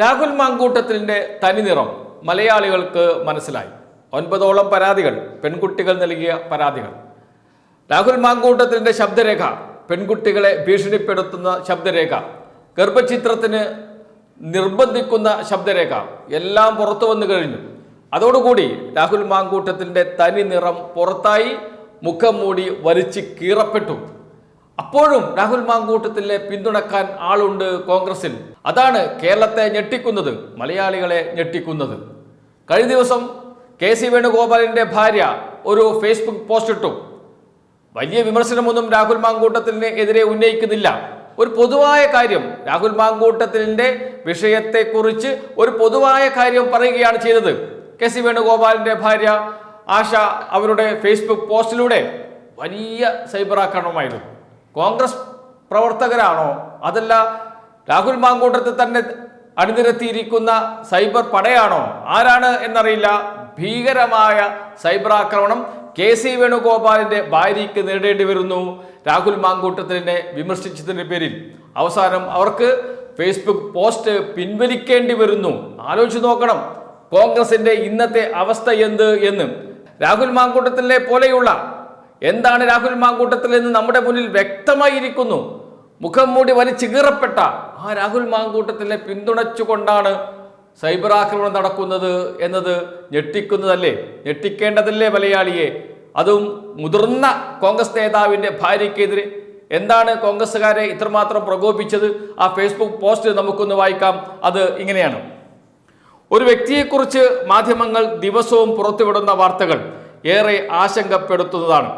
രാഹുൽ മാങ്കൂട്ടത്തിന്റെ തനിനിറം മലയാളികൾക്ക് മനസ്സിലായി. ഒൻപതോളം പരാതികൾ പെൺകുട്ടികൾ നൽകിയ പരാതികൾ. രാഹുൽ മാങ്കൂട്ടത്തിന്റെ ശബ്ദരേഖ പെൺകുട്ടികളെ ഭീഷണിപ്പെടുത്തുന്ന ശബ്ദരേഖ ഗർഭചിത്രത്തിന് നിർബന്ധിക്കുന്ന ശബ്ദരേഖ എല്ലാം പുറത്തു വന്നു കഴിഞ്ഞു. അതോടുകൂടി രാഹുൽ മാങ്കൂട്ടത്തിന്റെ തനി നിറം പുറത്തായി മുഖം മൂടി വലിച്ച് കീറപ്പെട്ടു. അപ്പോഴും രാഹുൽ മാങ്കൂട്ടത്തിലെ പിന്തുണക്കാൻ ആളുണ്ട് കോൺഗ്രസിൽ. അതാണ് കേരളത്തെ ഞെട്ടിക്കുന്നത് മലയാളികളെ ഞെട്ടിക്കുന്നത്. കഴിഞ്ഞ ദിവസം കെ സി വേണുഗോപാലിന്റെ ഭാര്യ ഒരു ഫേസ്ബുക്ക് പോസ്റ്റ് ഇട്ടു. വലിയ വിമർശനമൊന്നും രാഹുൽ മാങ്കൂട്ടത്തിന് എതിരെ ഉന്നയിക്കുന്നില്ല. ഒരു പൊതുവായ കാര്യം രാഹുൽ മാങ്കൂട്ടത്തിന്റെ വിഷയത്തെക്കുറിച്ച് ഒരു പൊതുവായ കാര്യം പറയുകയാണ് ചെയ്തത്. കെ സി വേണുഗോപാലിന്റെ ഭാര്യ ആശ അവരുടെ ഫേസ്ബുക്ക് പോസ്റ്റിലൂടെ വലിയ സൈബർ ആക്രമണമായിരുന്നു കോൺഗ്രസ് പ്രവർത്തകരാണോ? അതല്ല രാഹുൽ മാങ്കൂട്ടത്ത് തന്നെ അണിനിരത്തിയിരിക്കുന്ന സൈബർ പടയാണോ? ആരാണ് എന്നറിയില്ല. ഭീകരമായ സൈബർ ആക്രമണം കെ സി വേണുഗോപാലിന്റെ ഭാര്യയ്ക്ക് നേരിടേണ്ടി വരുന്നു. രാഹുൽ മാങ്കൂട്ടത്തിനെ വിമർശിച്ചതിന്റെ പേരിൽ. അവസാനം അവർക്ക് ഫേസ്ബുക്ക് പോസ്റ്റ് പിൻവലിക്കേണ്ടി വരുന്നു. ആലോചിച്ചു നോക്കണം. കോൺഗ്രസിന്റെ ഇന്നത്തെ അവസ്ഥ എന്ത് എന്ന്. രാഹുൽ മാങ്കൂട്ടത്തിലെ പോലെയുള്ള. എന്താണ് രാഹുൽ മാങ്കൂട്ടത്തിൽ എന്ന് നമ്മുടെ മുന്നിൽ വ്യക്തമായിരിക്കുന്നു? മുഖം മൂടി വലിച്ചികീറപ്പെട്ട ആ രാഹുൽ മാങ്കൂട്ടത്തിലെ പിന്തുണച്ചുകൊണ്ടാണ് സൈബർ ആക്രമണം നടക്കുന്നത് എന്നത് ഞെട്ടിക്കുന്നതല്ലേ? ഞെട്ടിക്കേണ്ടതല്ലേ മലയാളിയെ? അതും മുതിർന്ന കോൺഗ്രസ് നേതാവിന്റെ ഭാര്യയ്ക്കെതിരെ. എന്താണ് കോൺഗ്രസ്സുകാരെ ഇത്രമാത്രം പ്രകോപിച്ചത് ആ ഫേസ്ബുക്ക് പോസ്റ്റ് നമുക്കൊന്ന് വായിക്കാം. അത് ഇങ്ങനെയാണ്. ഒരു വ്യക്തിയെക്കുറിച്ച് മാധ്യമങ്ങൾ ദിവസവും പുറത്തുവിടുന്ന വാർത്തകൾ ഏറെ ആശങ്കപ്പെടുത്തുന്നതാണ്.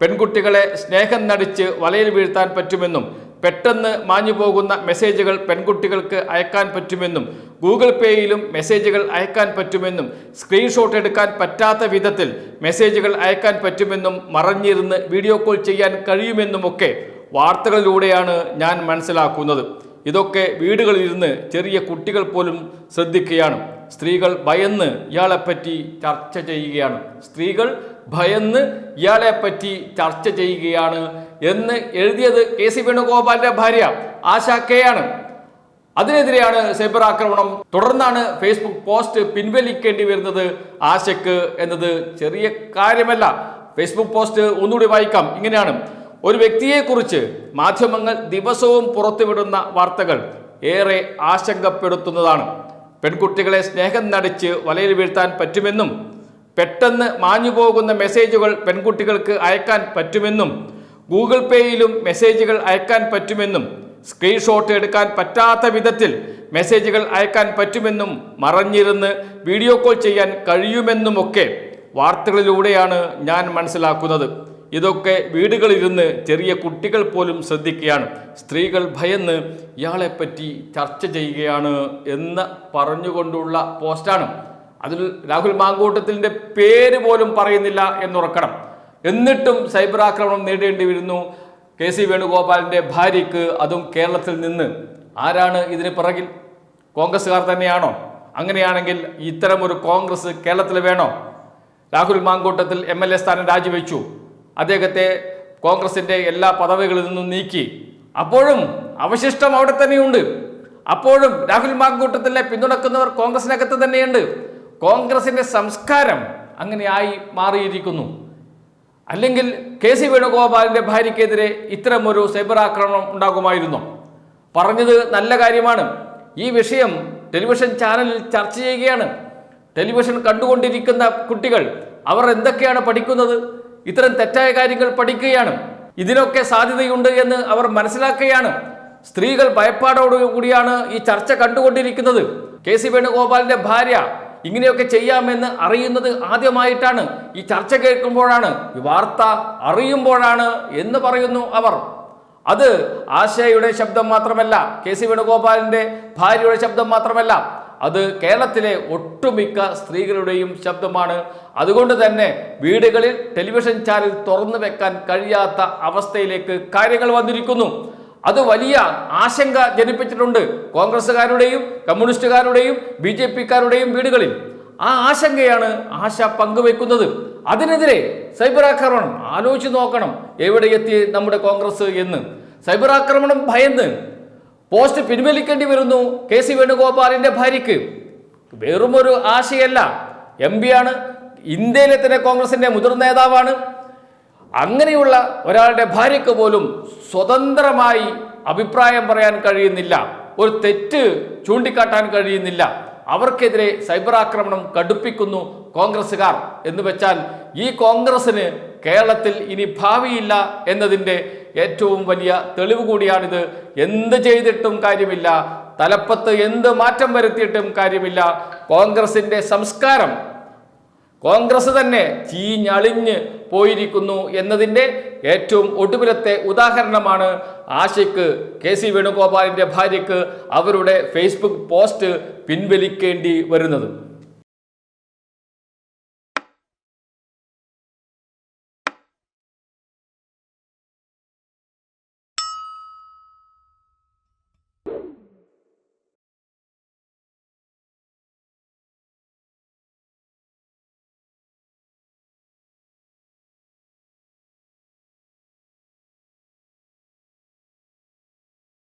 പെൺകുട്ടികളെ സ്നേഹം നടിച്ച് വലയിൽ വീഴ്ത്താൻ പറ്റുമെന്നും പെട്ടെന്ന് മാഞ്ഞു പോകുന്ന മെസ്സേജുകൾ പെൺകുട്ടികൾക്ക് അയക്കാൻ പറ്റുമെന്നും ഗൂഗിൾ പേയിലും മെസ്സേജുകൾ അയക്കാൻ പറ്റുമെന്നും സ്ക്രീൻഷോട്ട് എടുക്കാൻ പറ്റാത്ത വിധത്തിൽ മെസ്സേജുകൾ അയക്കാൻ പറ്റുമെന്നും മറഞ്ഞിരുന്ന് വീഡിയോ കോൾ ചെയ്യാൻ കഴിയുമെന്നുമൊക്കെ വാർത്തകളിലൂടെയാണ് ഞാൻ മനസ്സിലാക്കുന്നത്. ഇതൊക്കെ വീടുകളിലിരുന്ന് ചെറിയ കുട്ടികൾ പോലും ശ്രദ്ധിക്കുകയാണ്. സ്ത്രീകൾ ഭയന്ന് ഇയാളെപ്പറ്റി ചർച്ച ചെയ്യുകയാണ്. സ്ത്രീകൾ ഭയന്ന് ഇയാളെപ്പറ്റി ചർച്ച ചെയ്യുകയാണ് എന്ന് എഴുതിയത് കെ സി വേണുഗോപാലിന്റെ ഭാര്യ ആശാ കെ ആണ്. അതിനെതിരെയാണ് സൈബർ ആക്രമണം. തുടർന്നാണ് ഫേസ്ബുക്ക് പോസ്റ്റ് പിൻവലിക്കേണ്ടി വരുന്നത് ആശയ്ക്ക് എന്നത്. ചെറിയ കാര്യമല്ല. ഫേസ്ബുക്ക് പോസ്റ്റ് ഒന്നുകൂടി വായിക്കാം. ഇങ്ങനെയാണ്. ഒരു വ്യക്തിയെക്കുറിച്ച് മാധ്യമങ്ങൾ ദിവസവും പുറത്തുവിടുന്ന വാർത്തകൾ ഏറെ ആശങ്കപ്പെടുത്തുന്നതാണ്. പെൺകുട്ടികളെ സ്നേഹം നടിച്ച് വലയിൽ വീഴ്ത്താൻ പറ്റുമെന്നും പെട്ടെന്ന് മാഞ്ഞു പോകുന്ന മെസ്സേജുകൾ പെൺകുട്ടികൾക്ക് അയക്കാൻ പറ്റുമെന്നും ഗൂഗിൾ പേയിലും മെസ്സേജുകൾ അയക്കാൻ പറ്റുമെന്നും സ്ക്രീൻഷോട്ട് എടുക്കാൻ പറ്റാത്ത വിധത്തിൽ മെസ്സേജുകൾ അയക്കാൻ പറ്റുമെന്നും മറഞ്ഞിരുന്ന് വീഡിയോ കോൾ ചെയ്യാൻ കഴിയുമെന്നുമൊക്കെ വാർത്തകളിലൂടെയാണ് ഞാൻ മനസ്സിലാക്കുന്നത്. ഇതൊക്കെ വീടുകളിലിരുന്ന് ചെറിയ കുട്ടികൾ പോലും ശ്രദ്ധിക്കുകയാണ്. സ്ത്രീകൾ ഭയന്ന് ഇയാളെപ്പറ്റി ചർച്ച ചെയ്യുകയാണ് എന്ന് പറഞ്ഞുകൊണ്ടുള്ള പോസ്റ്റാണ്. അതിൽ രാഹുൽ മാങ്കൂട്ടത്തിന്റെ പേര് പോലും പറയുന്നില്ല എന്നുറക്കണം. എന്നിട്ടും സൈബർ ആക്രമണം നേടേണ്ടി വരുന്നു. കെ സി വേണുഗോപാലിന്റെ ഭാര്യയ്ക്ക് അതും കേരളത്തിൽ നിന്ന്. ആരാണ് ഇതിന് പിറകിൽ? കോൺഗ്രസ്സുകാർ തന്നെയാണോ? അങ്ങനെയാണെങ്കിൽ ഇത്തരമൊരു കോൺഗ്രസ് കേരളത്തിൽ വേണോ? Rahul Mamkootathil M L A സ്ഥാനം രാജിവെച്ചു. അദ്ദേഹത്തെ കോൺഗ്രസിന്റെ എല്ലാ പദവികളിൽ നിന്നും നീക്കി. അപ്പോഴും അവശിഷ്ടം അവിടെ തന്നെയുണ്ട്. അപ്പോഴും രാഹുൽ മാങ്കൂട്ടത്തിലെ പിന്തുണക്കുന്നവർ കോൺഗ്രസിനകത്ത് തന്നെയുണ്ട്. കോൺഗ്രസിന്റെ സംസ്കാരം അങ്ങനെയായി മാറിയിരിക്കുന്നു. അല്ലെങ്കിൽ കെ സി വേണുഗോപാലിന്റെ ഭാര്യയ്ക്കെതിരെ ഇത്തരമൊരു സൈബർ ആക്രമണം ഉണ്ടാകുമായിരുന്നു. പറഞ്ഞത് നല്ല കാര്യമാണ്. ഈ വിഷയം ടെലിവിഷൻ ചാനലിൽ ചർച്ച ചെയ്യുകയാണ്. ടെലിവിഷൻ കണ്ടുകൊണ്ടിരിക്കുന്ന കുട്ടികൾ അവർ എന്തൊക്കെയാണ് പഠിക്കുന്നത്? ഇത്തരം തെറ്റായ കാര്യങ്ങൾ പഠിക്കുകയാണ്. ഇതിനൊക്കെ സാധ്യതയുണ്ട് എന്ന് അവർ മനസ്സിലാക്കുകയാണ്. സ്ത്രീകൾ ഭയപ്പാടോടുകൂടിയാണ് ഈ ചർച്ച കണ്ടുകൊണ്ടിരിക്കുന്നത്. കെ സി വേണുഗോപാലിന്റെ ഭാര്യ ഇങ്ങനെയൊക്കെ ചെയ്യാമെന്ന് അറിയുന്നത് ആദ്യമായിട്ടാണ് ഈ ചർച്ച കേൾക്കുമ്പോഴാണ് ഈ വാർത്ത അറിയുമ്പോഴാണ് എന്ന് പറയുന്നു അവർ. അത് ആശയുടെ ശബ്ദം മാത്രമല്ല കെ സി വേണുഗോപാലിന്റെ ഭാര്യയുടെ ശബ്ദം മാത്രമല്ല അത് കേരളത്തിലെ ഒട്ടുമിക്ക സ്ത്രീകളുടെയും ശബ്ദമാണ്. അതുകൊണ്ട് തന്നെ വീടുകളിൽ ടെലിവിഷൻ ചാനൽ തുറന്നു വെക്കാൻ കഴിയാത്ത അവസ്ഥയിലേക്ക് കാര്യങ്ങൾ വന്നിരിക്കുന്നു. അത് വലിയ ആശങ്ക ജനിപ്പിച്ചിട്ടുണ്ട് കോൺഗ്രസ്സുകാരുടെയും കമ്മ്യൂണിസ്റ്റുകാരുടെയും ബി ജെ പിക്കാരുടെയും വീടുകളിൽ. ആ ആശങ്കയാണ് ആശ പങ്കുവെക്കുന്നത്. അതിനെതിരെ സൈബർ ആക്രമണം. ആലോചിച്ച് നോക്കണം എവിടെ എത്തി നമ്മുടെ കോൺഗ്രസ് എന്ന്. സൈബർ ആക്രമണം ഭയന്ന്. പോസ്റ്റ് പിൻവലിക്കേണ്ടി വരുന്നു കെ സി വേണുഗോപാലിന്റെ ഭാര്യയ്ക്ക്. വെറും ഒരു ആശയല്ല. എം ആണ്. ഇന്ത്യയിലെ തന്നെ കോൺഗ്രസിന്റെ മുതിർന്ന നേതാവാണ്. അങ്ങനെയുള്ള ഒരാളുടെ ഭാര്യയ്ക്ക് പോലും സ്വതന്ത്രമായി അഭിപ്രായം പറയാൻ കഴിയുന്നില്ല. ഒരു തെറ്റ് ചൂണ്ടിക്കാട്ടാൻ കഴിയുന്നില്ല. അവർക്കെതിരെ സൈബർ ആക്രമണം കടുപ്പിക്കുന്നു കോൺഗ്രസ്സുകാർ. എന്ന് വെച്ചാൽ ഈ കോൺഗ്രസ്സിന് കേരളത്തിൽ ഇനി ഭാവിയില്ല എന്നതിന്റെ ഏറ്റവും വലിയ തെളിവ് കൂടിയാണിത്. എന്ത് ചെയ്തിട്ടും കാര്യമില്ല. തലപ്പത്ത് എന്ത് മാറ്റം വരുത്തിയിട്ടും കാര്യമില്ല. കോൺഗ്രസിന്റെ സംസ്കാരം കോൺഗ്രസ് തന്നെ ചീഞ്ഞളിഞ്ഞ് പോയിരിക്കുന്നു എന്നതിന്റെ ഏറ്റവും ഒടുവിലത്തെ ഉദാഹരണമാണ് ആശയ്ക്ക് കെ സി വേണുഗോപാലിന്റെ ഭാര്യയ്ക്ക് അവരുടെ ഫേസ്ബുക്ക് പോസ്റ്റ് പിൻവലിക്കേണ്ടി വരുന്നത്.